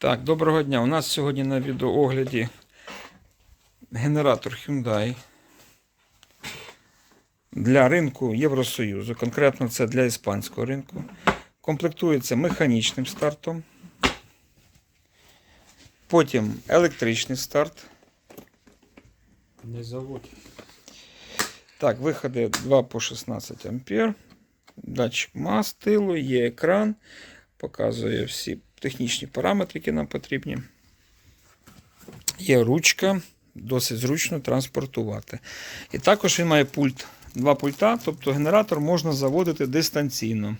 Так, доброго дня. У нас сьогодні на відеоогляді генератор Hyundai для ринку Євросоюзу. Конкретно це для іспанського ринку. Комплектується механічним стартом. Потім електричний старт. Не завод. Так, виходи 2 по 16 ампер. Датчик мастилу, є екран. Показує всі технічні параметри, які нам потрібні. Є ручка, досить зручно транспортувати. І також він має пульт. Два пульта, тобто генератор можна заводити дистанційно.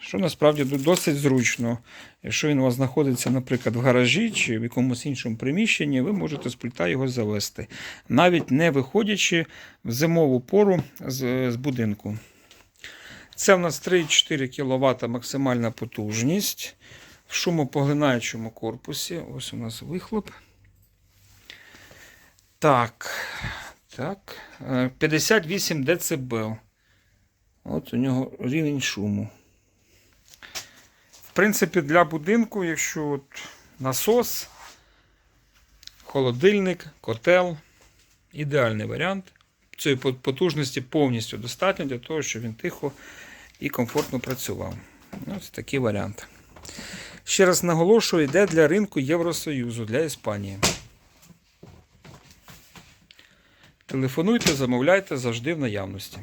Що насправді досить зручно. Якщо він у вас знаходиться, наприклад, в гаражі чи в якомусь іншому приміщенні, ви можете з пульта його завести, навіть не виходячи в зимову пору з, будинку. Це в нас 3,4 кВт максимальна потужність в шумопоглинаючому корпусі. Ось у нас вихлоп. Так. Так. е, 58 дБ. От у нього рівень шуму. В принципі, для будинку, якщо от насос, холодильник, котел ідеальний варіант. Цієї потужності повністю достатньо для того, щоб він тихо і комфортно працював. Ось такий варіант. Ще раз наголошую, йде для ринку Євросоюзу, для Іспанії. Телефонуйте, замовляйте завжди в наявності.